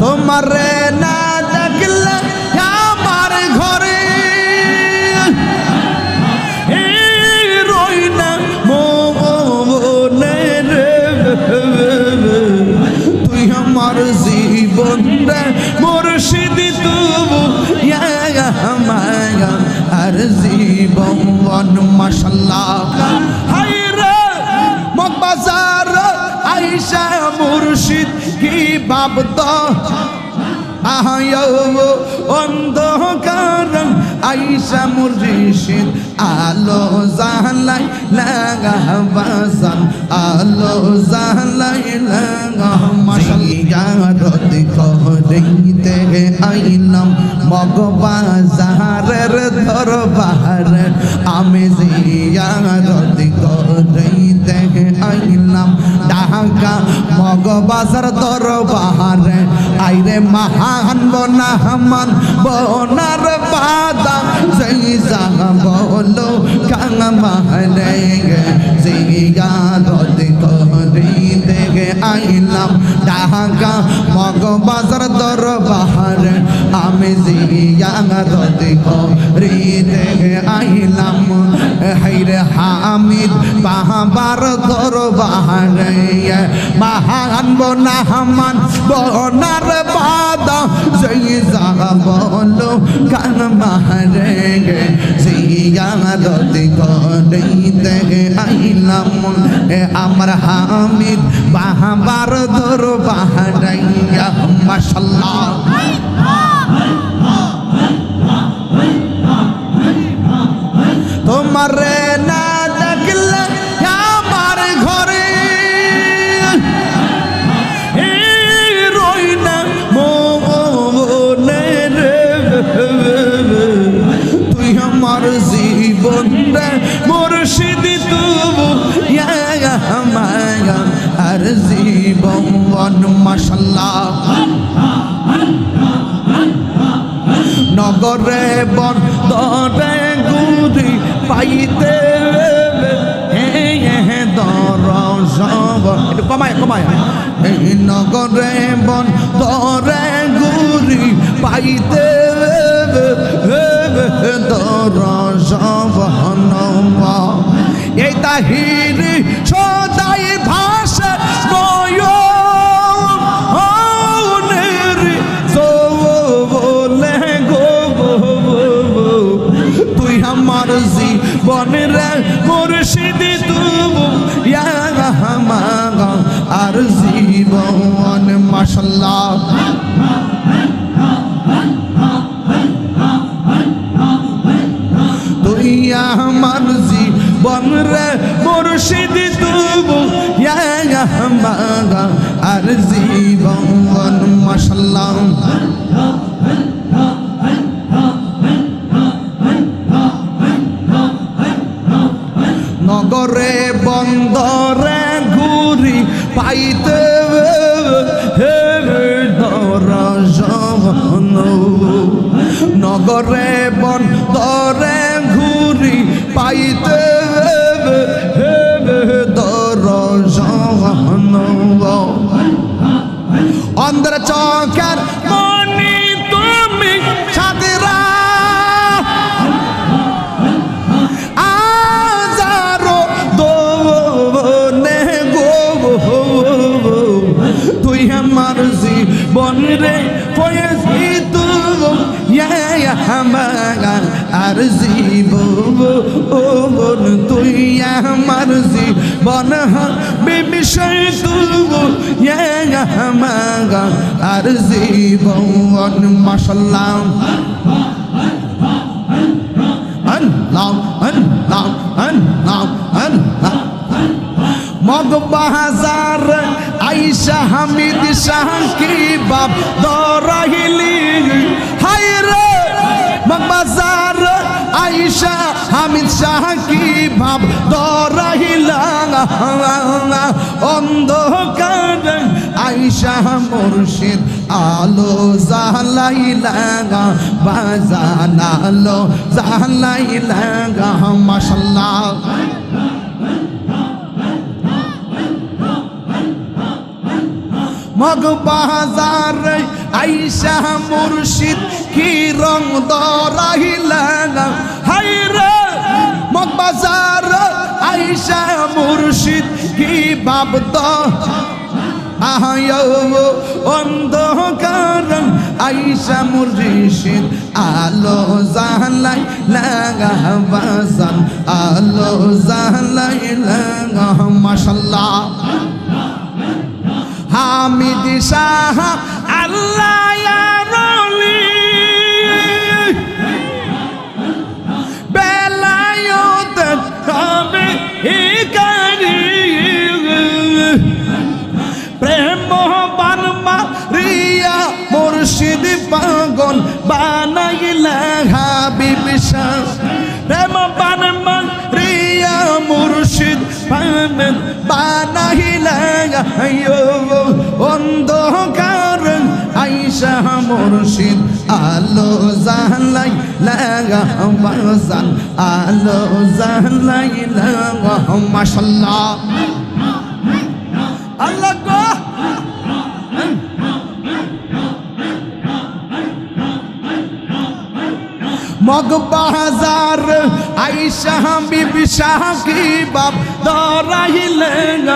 তোমার না দেখলে আমার ঘরে রই না তুই আমার জীবন রে মুর্শিদি তবু আর জীবন মাসাল্লাহ হাই রে মগবাজার আইসা মুর্শিদ কি আহায় অন্ধকার আইসা মুর্শিদ, আলো জালাই লাগা আলো জালাই লাগা মাশাল্লাহ করিতে আইলাম মগবাজারের দরবার, আমি জিয়ারত মগবাজার দরবার। আইরে মহান বনাহমান, বনার বাদা সেই জাগা বলো, কাঙা মারে জিয়ারত করিতে আইলাম ঢাকা মগবাজার দরবার। আমি জিয়ারত করিতে আইলাম হাইরে হামিদ বাহাবার দরবার মহান বনাহমান বনার বাদা জাগা বলো কান মারে জিয়ারত করিতে আইলাম। আমার হামিদ বাহাবার দরবার মাশাল্লাহ। দরসব একটু কমায় কমায়। নগরে বন্দরে গুরি পাইতে দরসব এই তাহিরি জীবন মাসাল্লাহ তুই আমার জীবন রে মুর্শিদি তুবু আর জীবন মাসাল্লাহ নগরে বন্দরে ঘুরি পাইতে নগরে তরে ঘুরি পাইতে দর অন্ধর চকের জীবন বিষয় তু আমার আর আল্লাহ মগ বাজার আইসা হামিদ শাহ কি বাপ দরাহিলি? হাই রে! বাজার আইসা হামিদ শাহ কি বাপ দরাহিলা? অন্ধকার আইসা মুর্শিদ, আলো জালাইলা বাজানালো জালাইলা মাশাল্লাহ। মগ বাজার আইসা মুর্শিদ, কি রং দরাইলা হাই রে মুর্শিদ কি বাবদ? আহায়ো অন্ধকার আইসা মুর্শিদ, আলো জালাই লাগা আলো জালাই লাগা, মাশাল্লাহ। হামিদ শাহ, আল্লাহ বানাইলা অন্ধকার আইসা মুর্শিদ আলো জালাই লাগা বাজান আলো জালাই লাগা মাশাল্লাহ আল্লাহ মগবাজার আইসা বিবি শাহ কি বাপ দরাইলেন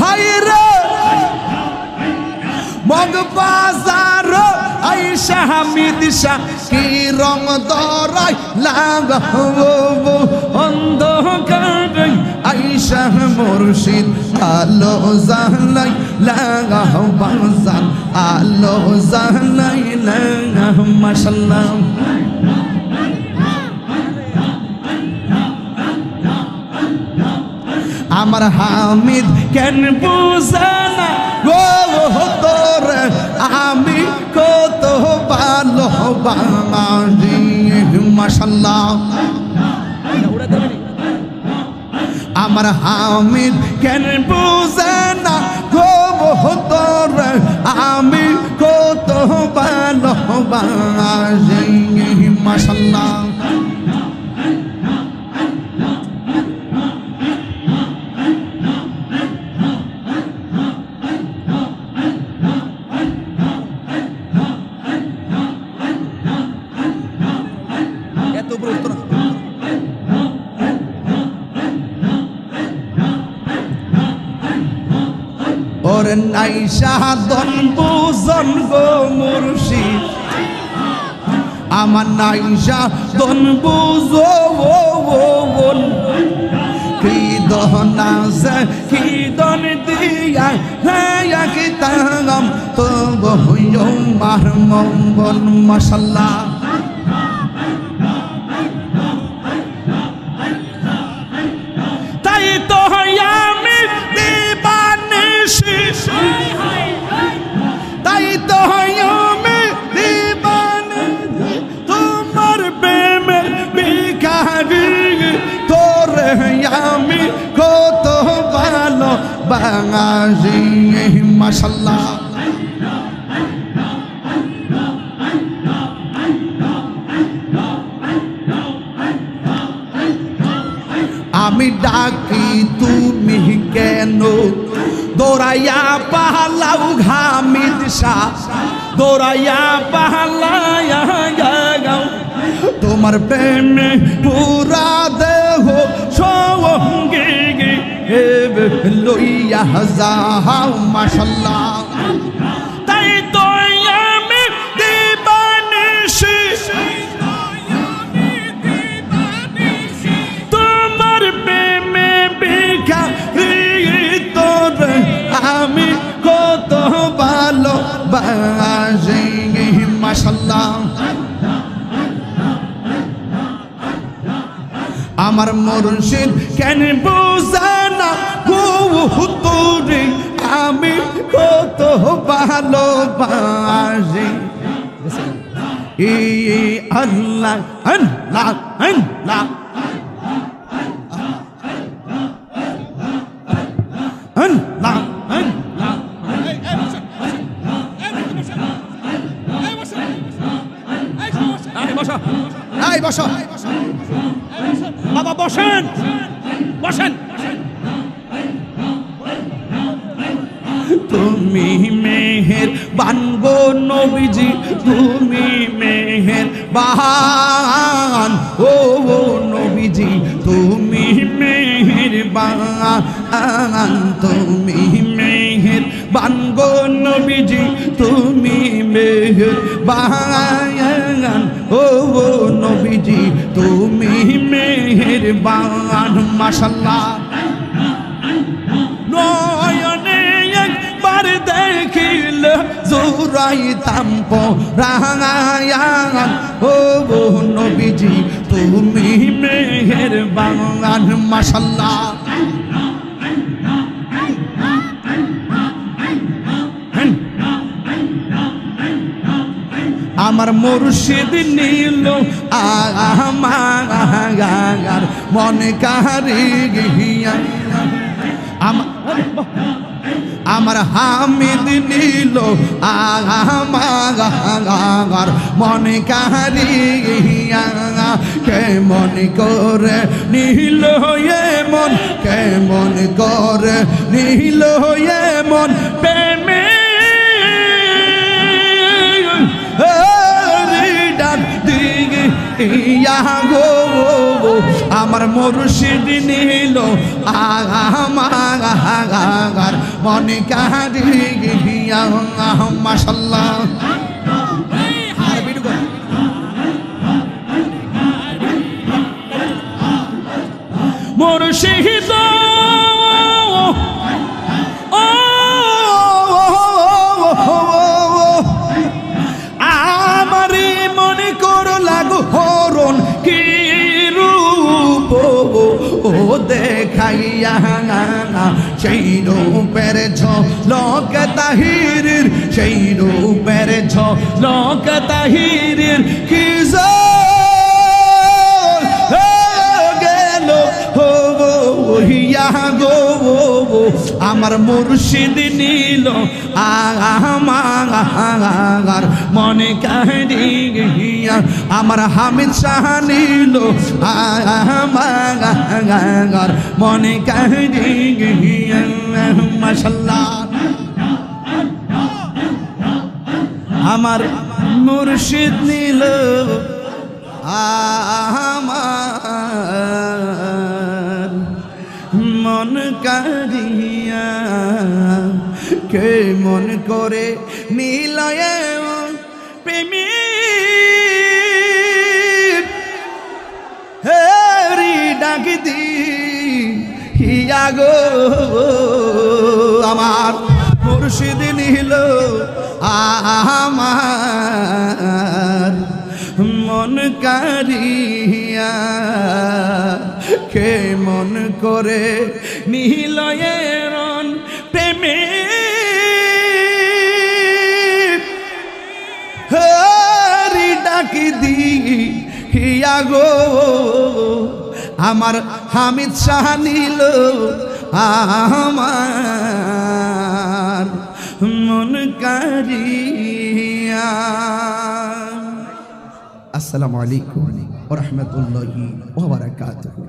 হাই রে! মগবাজার আইসা শাহ কি রং দরাই লাগাবো অন্ধকার আইসা মুর্শিদ আলো জালাই লাগাও বাজান আলো জালাই লাগাও মাশাল্লাহ। আমার হামিদ, কেন বুঝানা গো তোর আমি কত ভালো বাঙালি মাসাল্লাহ আমার হামিদ, কেন বুঝানা গো তোর আমি কত ভালো বাঙালি মাসাল্লাহ নাই সাধন বুজন গো মুর্শিদ। আমার নাই সাধন বুঝো ও ও ও কি দহনা সে কি দন দিয়া হ্যাঁ কি তাঙ্গম তো বহয়ো মার মঙ্গল মশাল্লাহ। আমি ডাকি, তুমি কেন? দৌড়াইয়া পাহালাও ঘামিদ শাহ দৌড়াইয়া পাহালায়া গাও তোমার প্রেমে পুরা দেহ সঙ্গে লইয়া যাও, মাশাল্লাহ। বাজি মাশাল্লাহ আমার মুর্শিদ কেন তোরে আমি কত ভালো বাজি ই আল্লাহ আল্লাহ আল্লাহ আল্লাহ। এই বসো। বাবা বসেন। বসেন। তুমি মেহের বানগো নবীজি তুমি মেহের বাহান ও ও নবীজি তুমি মেহের বান তুমি মেহের বানগো নবীজি তুমি মেহের বান ও নবীজি, তুমি মেহের বান মাশাল্লাহ নয়নে একবার দেখিল জোরাইতাম পরায়ান ও নবীজি, তুমি মেহের বাগান মাশাল্লাহ আমার মুর্শিদ নীল আমার মনে কাহারি গিয়া আমার হামিদ নীল আমার মনে কাহারি কে মন করে নীল মন কে মন করে নীল মন ইয়া গো আমার মুর্শিদ নিল। আমার মনে কাহারি গিয়া সেই রূপের ছ লোক তাহিরের সেই রূপের ছ লোক তাহিরের কি হইয়া গো আমার মুর্শিদ নীল আমার মনে কাহিনী গিয়া, আমার হামিদ শাহ নীল আমার মনে কাহিনী গিয়া মাসাল্লাহ আমার মুর্শিদ নীল আমার মন কারিয়া কে মন করে নীলয় প্রেমী হেরি ডাকি দি হিয়া গো আমার? মুর্শিদ নীল আমার। মন কারিয়া কে মন করে নীলয়ের প্রেমে। হরি ডাকি দি হিয়া গো আমার হামিদ শাহ নীল আমার মন কারিয়া। আসসালামু আলাইকুম ওয়া রাহমাতুল্লাহি ওয়া বারাকাতুহু।